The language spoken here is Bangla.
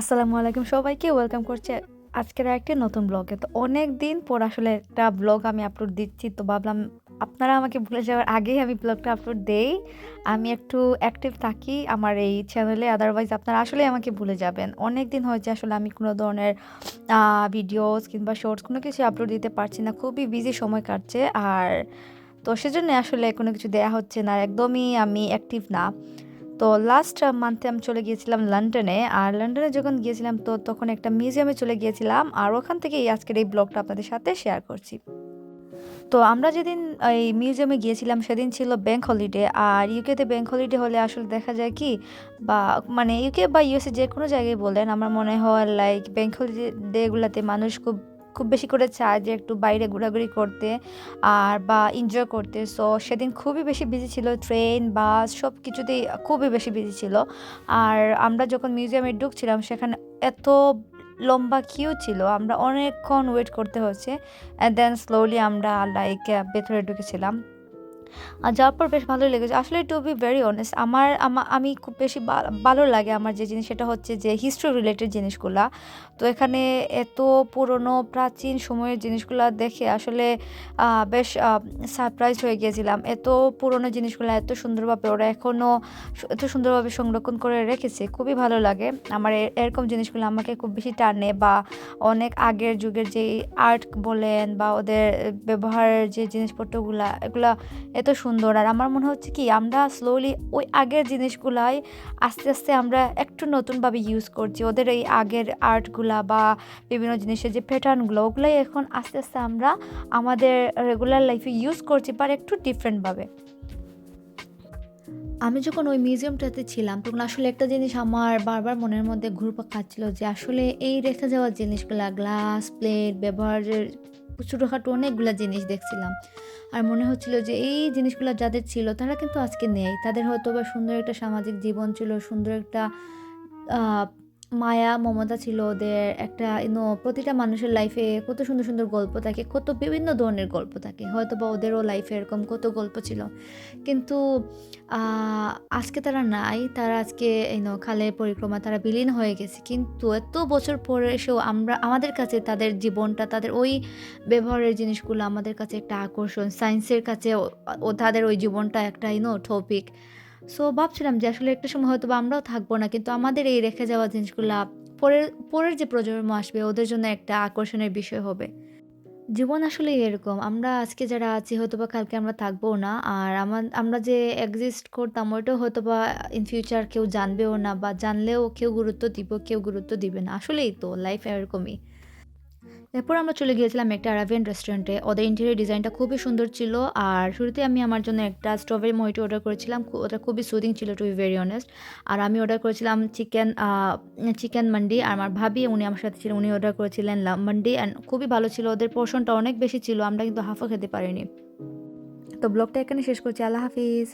আসসালামু আলাইকুম সবাইকে ওয়েলকাম করছি আজকের একটি নতুন ব্লগে তো অনেক দিন পর আসলে একটা ব্লগ আমি আপলোড দিচ্ছি, তো ভাবলাম আপনারা আমাকে ভুলে যাওয়ার আগেই আমি ব্লগটা আপলোড দেই। আমি একটু অ্যাক্টিভ থাকি আমার এই চ্যানেলে আদারওয়াইজ আপনারা আসলে আমাকে ভুলে যাবেন। অনেক দিন হয়েছে আসলে আমি কোনো ধরনের ভিডিওস কিংবা শর্টস কোনো কিছু আপলোড দিতে পারছি না, খুবই বিজি সময় কাটছে। আর তো সেজন্য আসলে কোনো কিছু দেয়া হচ্ছে না একদমই আমি অ্যাক্টিভ না। তো লাস্ট মান্থে আমি চলে গিয়েছিলাম লন্ডনে আর লন্ডনে যখন গিয়েছিলাম, তো তখন একটা মিউজিয়ামে চলে গিয়েছিলাম। আর ওখান থেকেই আজকের এই ব্লগটা আপনাদের সাথে শেয়ার করছি। তো আমরা যেদিন এই মিউজিয়ামে গিয়েছিলাম, সেদিন ছিল ব্যাংক হলিডে আর ইউকেতে ব্যাংক হলিডে হলে আসলে দেখা যায় কি, বা মানে ইউকে বা ইউএসএ যে কোনো জায়গায় বলেন, আমার মনে হয় লাইক ব্যাংক হলিডে ডেগুলোতে মানুষ খুব খুব বেশি করে চায় যে একটু বাইরে ঘোরাঘুরি করতে আর বা এনজয় করতে। সো সেদিন খুবই বেশি বিজি ছিল ট্রেন বাস সব কিছুতেই খুবই বেশি বিজি ছিল। আর আমরা যখন মিউজিয়ামে ঢুকছিলাম, সেখানে এত লম্বা কিউ ছিল, আমরা অনেকক্ষণ ওয়েট করতে হচ্ছে। অ্যান্ড দেন স্লোলি আমরা লাইক ভেতরে ঢুকেছিলাম। যাওয়ার পর বেশ ভালোই লেগেছে। আসলে টু বি ভেরি অনেস্ট আমার, আমি খুব বেশি ভালো লাগে আমার যে জিনিস, সেটা হচ্ছে যে হিস্ট্রি রিলেটেড জিনিসগুলা। তো এখানে এত পুরনো, প্রাচীন সময়ের জিনিসগুলা দেখে আসলে বেশ সারপ্রাইজ হয়ে গিয়েছিলাম। এত পুরনো জিনিসগুলো, এত সুন্দরভাবে ওরা এখনও এত সুন্দরভাবে সংরক্ষণ করে রেখেছে, খুবই ভালো লাগে। আমার এরকম জিনিসগুলো আমাকে খুব বেশি টানে বা অনেক আগের যুগের যে আর্ট বলেন বা ওদের ব্যবহারের যে জিনিসপত্রগুলা, এগুলা এত সুন্দর। আর আমার মনে হচ্ছে কি, আমরা স্লোলি ওই আগের জিনিসগুলাই আস্তে আস্তে আমরা একটু নতুনভাবে ইউজ করছি। ওদের এই আগের আর্টগুলা বা বিভিন্ন জিনিসের যে প্যাটার্নগুলো ওগুলাই এখন আস্তে আস্তে আমরা আমাদের রেগুলার লাইফে ইউজ করছি বাট একটু ডিফারেন্টভাবে আমি যখন ওই মিউজিয়ামটাতে ছিলাম, তখন আসলে একটা জিনিস আমার বারবার মনের মধ্যে ঘুরপাক খাচ্ছিল যে আসলে এই রেখে যাওয়া জিনিসগুলা গ্লাস প্লেট ব্যবহারের ছোটোখাটো অনেকগুলো জিনিস দেখছিলাম। আর মনে হচ্ছিল যে এই জিনিসগুলো যাদের ছিল তারা কিন্তু আজকে নেই। তাদের হয়তো বা সুন্দর একটা সামাজিক জীবন ছিল, সুন্দর একটা মায়া, মমতা ছিল ওদের একটা ইউনো প্রতিটা মানুষের লাইফে কত সুন্দর সুন্দর গল্প থাকে, কত বিভিন্ন ধরনের গল্প থাকে। হয়তো বা ওদেরও লাইফে এরকম কত গল্প ছিল। কিন্তু আজকে তারা নাই, তারা আজকে ইউনো খালে পরিক্রমা, তারা বিলীন হয়ে গেছে। কিন্তু এত বছর পরে এসেও আমরা, আমাদের কাছে তাদের জীবনটা, তাদের ওই ব্যবহারের জিনিসগুলো আমাদের কাছে একটা আকর্ষণ। সায়েন্সের কাছে ও, তাদের ওই জীবনটা একটা ইনো টপিক সো ভাবছিলাম যে আসলে একটা সময় হয়তো বা আমরাও থাকব না, কিন্তু আমাদের এই রেখে যাওয়া জিনিসগুলা পরের পরের যে প্রজন্ম আসবে, ওদের জন্য একটা আকর্ষণের বিষয় হবে। জীবন আসলে এরকম। আমরা আজকে যারা আছি হয়তো বা কালকে আমরা থাকব না, আর আমার, আমরা যে এক্সিস্ট করতাম, ওইটাও হয়তো বা ইন ফিউচার কেউ জানবেও না, বা জানলেও কেউ গুরুত্ব দিব, কেউ গুরুত্ব দিবে না। আসলেই তো লাইফ এরকমই। এরপর আমরা চলে গিয়েছিলাম একটা আরাবিয়ান রেস্টুরেন্টে ওদের ইন্টেরিয়র ডিজাইনটা খুবই সুন্দর ছিল আর শুরুতে আমি আমার জন্য একটা স্ট্রবেরি মহিটো অর্ডার করেছিলাম। ওটা খুবই সুদিং ছিল টু বি ভেরি অনেস্ট আর আমি অর্ডার করেছিলাম চিকেন চিকেন মান্ডি আর আমার ভাবি, উনি আমার সাথে ছিলেন, উনি অর্ডার করেছিলেন মান্ডি অ্যান্ড খুবই ভালো ছিল। ওদের পোর্শনটা অনেক বেশি ছিল, আমরা কিন্তু হাফও খেতে পারিনি। তো ব্লগটা এখানে শেষ করছি। আল্লাহ হাফিজ।